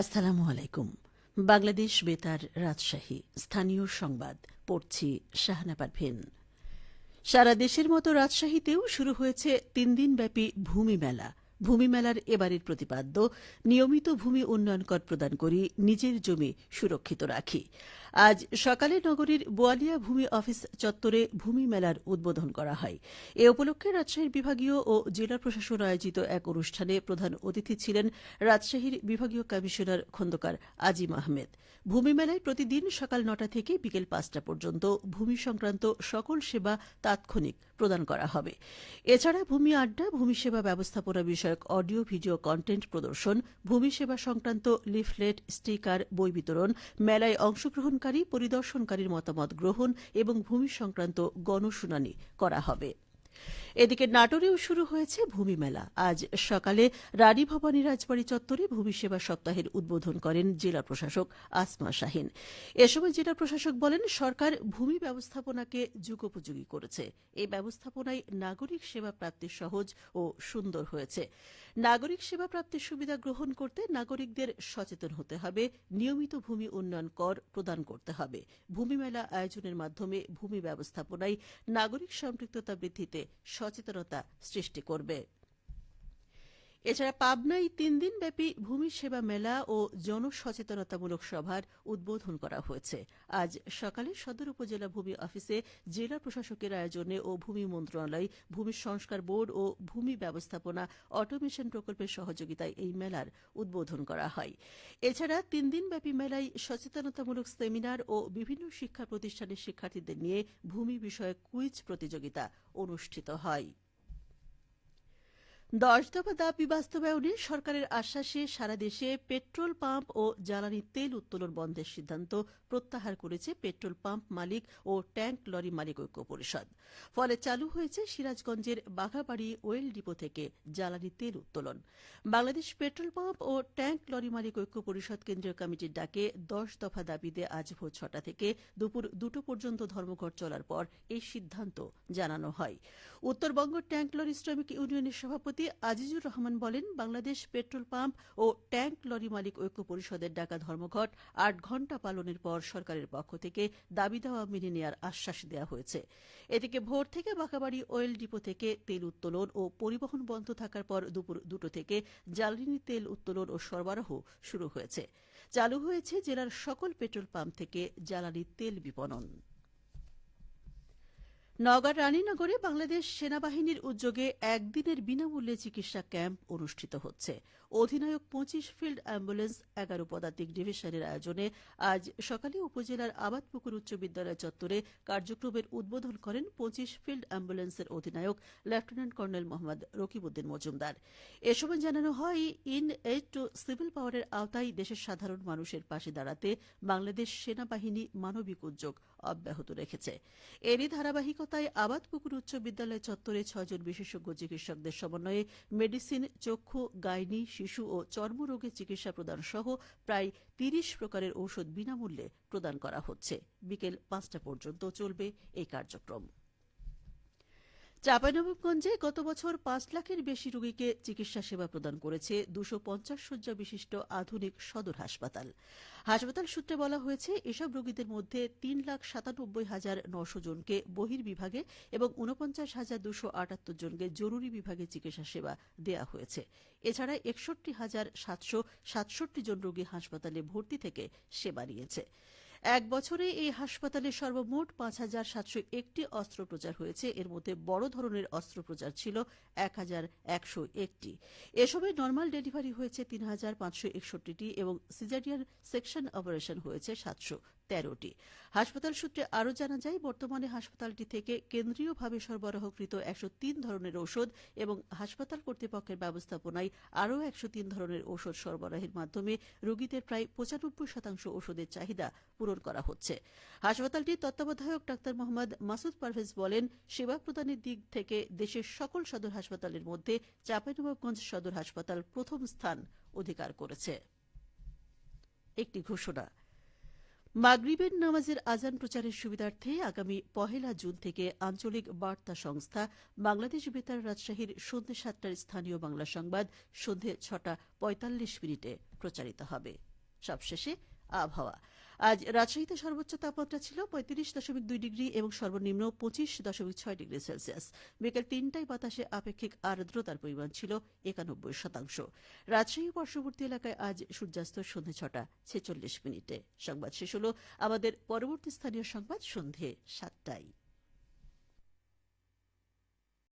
আসসালামু আলাইকুম। বাংলাদেশ বেতার রাজশাহী, স্থানীয় সংবাদ, পড়ছি শাহনা ভেন। সারা দেশের মতো রাজশাহীতেও শুরু হয়েছে তিন দিনব্যাপী ভূমি মেলা। ভূমি মেলার এবারের প্রতিপাদ্য, নিয়মিত ভূমি উন্নয়ন কর প্রদান করি নিজের জমি সুরক্ষিত রাখি। আজ সকালে নগরীর বোয়ালিয়া ভূমি অফিস চত্বরে ভূমি মেলার উদ্বোধন করা হয়। এ উপলক্ষে রাজশাহীর বিভাগীয় ও জেলা প্রশাসন আয়োজিত এক অনুষ্ঠানে প্রধান অতিথি ছিলেন রাজশাহীর বিভাগীয় কমিশনার খন্দকার আজিম আহমেদ। ভূমি মেলায় প্রতিদিন সকাল নটা থেকে বিকেল পাঁচটা পর্যন্ত ভূমি সংক্রান্ত সকল সেবা তাৎক্ষণিক প্রদান করা হবে। এছাড়া ভূমি আড্ডা, ভূমি সেবা ব্যবস্থাপনা বিষয়ক অডিও, ভিডিও কন্টেন্ট প্রদর্শন, ভূমি সেবা সংক্রান্ত লিফলেট, স্টিকার, বই বিতরণ, মেলায় অংশগ্রহণকারী, পরিদর্শনকারীর মতামত গ্রহণ এবং ভূমি সংক্রান্ত গণশুনানি করা হবে। এদিকে নাটোরেও শুরু হয়েছে ভূমি মেলা। আজ সকালে রানী ভবানী রাজবাড়ী চত্বরে ভূমি সেবা সপ্তাহের উদ্বোধন করেন জেলা প্রশাসক আসমা শাহিন। এ সময় জেলা প্রশাসক বলেন, সরকার ভূমি ব্যবস্থাপনাকে যুগোপযোগী করেছে। এই ব্যবস্থাপনায় নাগরিক সেবা প্রাপ্তি সহজ ও সুন্দর হয়েছে। নাগরিক সেবা প্রাপ্তির সুবিধা গ্রহণ করতে নাগরিকদের সচেতন হতে হবে। নিয়মিত ভূমি উন্নয়ন কর প্রদান করতে হবে। ভূমি মেলা আয়োজনের মাধ্যমে ভূমি ব্যবস্থাপনায় নাগরিক সম্পৃক্ততা বৃদ্ধিতে সচেতনতা সৃষ্টি করবে। এছাড়া পাবনায় তিন দিনব্যাপী ভূমি সেবা মেলা ও জনসচেতনতামূলক সভার উদ্বোধন করা হয়েছে। আজ সকালে সদর উপজেলা ভূমি অফিসে জেলা প্রশাসকের আয়োজনে ও ভূমি মন্ত্রণালয়, ভূমি সংস্কার বোর্ড ও ভূমি ব্যবস্থাপনা অটোমেশন প্রকল্পের সহযোগিতায় এই মেলার উদ্বোধন করা হয়। এছাড়া তিন দিনব্যাপী মেলায় সচেতনতামূলক সেমিনার ও বিভিন্ন শিক্ষা প্রতিষ্ঠানের শিক্ষার্থীদের নিয়ে ভূমি বিষয়ক কুইজ প্রতিযোগিতা অনুষ্ঠিত হয়। দশ দফা দাবি বাস্তবায়নে সরকারের আশ্বাসে সারা দেশে পেট্রোল পাম্প ও জ্বালানি তেল উত্তোলন বন্ধের সিদ্ধান্ত প্রত্যাহার করেছে পেট্রোল পাম্প মালিক ও ট্যাঙ্ক লরি মালিক ঐক্য পরিষদ ফলে চালু হয়েছে সিরাজগঞ্জের বাঘাবাড়ি ওয়েল ডিপো থেকে জ্বালানি তেল উত্তোলন। বাংলাদেশ পেট্রোল পাম্প ও ট্যাঙ্ক লরি মালিক ঐক্য পরিষদ কেন্দ্রীয় কমিটির ডাকে দশ দফা দাবিতে আজ ভোর ছটা থেকে দুপুর দুটো পর্যন্ত ধর্মঘট চলার পর এই সিদ্ধান্ত জানানো হয়। উত্তরবঙ্গ ট্যাঙ্ক লরি শ্রমিক ইউনিয়নের সভাপতি আজিজুর রহমান বলেন, বাংলাদেশ পেট্রোল পাম্প ও ট্যাঙ্ক লরি মালিক ঐক্য পরিষদের ডাকা ধর্মঘট আট ঘণ্টা পালনের পর সরকারের পক্ষ থেকে দাবি দাওয়া মেনে নেওয়ার আশ্বাস দেওয়া হয়েছে। এদিকে ভোর থেকে বাঁকাবাড়ি অয়েল ডিপো থেকে তেল উত্তোলন ও পরিবহন বন্ধ থাকার পর দুপুর দুটো থেকে জ্বালানি তেল উত্তোলন ও সরবরাহ শুরু হয়েছে। চালু হয়েছে জেলার সকল পেট্রোল পাম্প থেকে জ্বালানি তেল বিপণন। নগর রানীনগরে বাংলাদেশ সেনাবাহিনীর উদ্যোগে একদিনের বিনামূল্যে চিকিৎসা ক্যাম্প অনুষ্ঠিত হচ্ছে। অধিনায়ক পঁচিশ ফিল্ড অ্যাম্বুলেন্স, এগারো পদাতিক ডিভিশনের আয়োজনে আজ সকালে উপজেলার আবাদপুকুর উচ্চ বিদ্যালয় চত্বরে কার্যক্রমের উদ্বোধন করেন পঁচিশ ফিল্ড অ্যাম্বুলেন্সের অধিনায়ক লেফটেন্যান্ট কর্নেল মোহাম্মদ রকিবউদ্দিন মজুমদার। এ সময় জানানো হয়, ইন এইড টু সিভিল পাওয়ারের আওতায় দেশের সাধারণ মানুষের পাশে দাঁড়াতে বাংলাদেশ সেনাবাহিনী মানবিক উদ্যোগ অব্যাহত রেখেছে। এরই ধারাবাহিকতায় আবাদপুকুর উচ্চ বিদ্যালয় চত্বরে ছয়জন বিশেষজ্ঞ চিকিৎসকদের সমন্বয়ে মেডিসিন, চক্ষু, গাইনি, শিশু ও চর্মরোগের চিকিৎসা প্রদান সহ প্রায় তিরিশ প্রকারের ঔষধ বিনামূল্যে প্রদান করা হচ্ছে। বিকেল পাঁচটা পর্যন্ত চলবে এই কার্যক্রম। চাঁপাইনবাবগঞ্জে গত বছর পাঁচ লাখের বেশি রোগীকে চিকিৎসা সেবা প্রদান করেছে দুশো পঞ্চাশ শয্যা বিশিষ্ট আধুনিক সদর হাসপাতাল। হাসপাতাল সূত্রে বলা হয়েছে, এসব রোগীদের মধ্যে তিন লাখ সাতানব্বই হাজার নশো জনকে বহির্বিভাগে এবং ঊনপঞ্চাশ হাজার দুশো আটাত্তর জনকে জরুরি বিভাগে চিকিৎসা সেবা দেওয়া হয়েছে। এছাড়া একষট্টি হাজার সাতশো সাতষট্টি জন রোগী হাসপাতালে ভর্তি থেকে সেবা নিয়েছে। এক বছরে এই হাসপাতালে সর্বমোট পাঁচ হাজার সাতশো একটি অস্ত্রোপচার হয়েছে। এর মধ্যে বড় ধরনের অস্ত্রোপচার ছিল এক হাজার একশো একটি। এসবে নর্মাল ডেলিভারি হয়েছে তিন হাজার পাঁচশো একষট্টিটি এবং সিজারিয়ান সেকশন অপারেশন হয়েছে সাতশো। তেরোটি। হাসপাতাল সূত্রে আরও জানা যায়, বর্তমানে হাসপাতালটি থেকে কেন্দ্রীয়ভাবে সরবরাহকৃত একশো তিন ধরনের ঔষধ এবং হাসপাতাল কর্তৃপক্ষের ব্যবস্থাপনায় আরও একশো তিন ধরনের ঔষধ সরবরাহের মাধ্যমে রোগীদের প্রায় পঁচানব্বই শতাংশ ওষুধের চাহিদা পূরণ করা হচ্ছে। হাসপাতালটির তত্ত্বাবধায়ক ডাক্তার মোহাম্মদ মাসুদ পারভেজ বলেন, সেবা প্রদানের দিক থেকে দেশের সকল সদর হাসপাতালের মধ্যে চাঁপাইনবাবগঞ্জ সদর হাসপাতাল প্রথম স্থান অধিকার করেছে। একটি ঘোষণা। মাগরিবের নামাজের আজান প্রচারের সুবিধার্থে আগামী পহেলা জুন থেকে আঞ্চলিক বার্তা সংস্থা বাংলাদেশ বেতার রাজশাহীর সন্ধ্যে সাতটার স্থানীয় বাংলা সংবাদ সন্ধ্যে ছটা পঁয়তাল্লিশ মিনিটে প্রচারিত হবে। সবশেষে আবহাওয়া। আজ রাজশাহীতে সর্বোচ্চ তাপমাত্রা ছিল পঁয়ত্রিশ দশমিক দুই ডিগ্রি এবং সর্বনিম্ন পঁচিশ দশমিক ছয় ডিগ্রি সেলসিয়াস। বিকেল তিনটায় বাতাসে আপেক্ষিক আর্দ্রতার পরিমাণ ছিল একানব্বই শতাংশ। রাজশাহী পার্শ্ববর্তী এলাকায় আজ সূর্যাস্ত সন্ধে ছটা ছেচল্লিশ মিনিটে। সংবাদ শেষ হল আমাদের পরবর্তী স্থানীয় সংবাদ সন্ধে সাতটায়।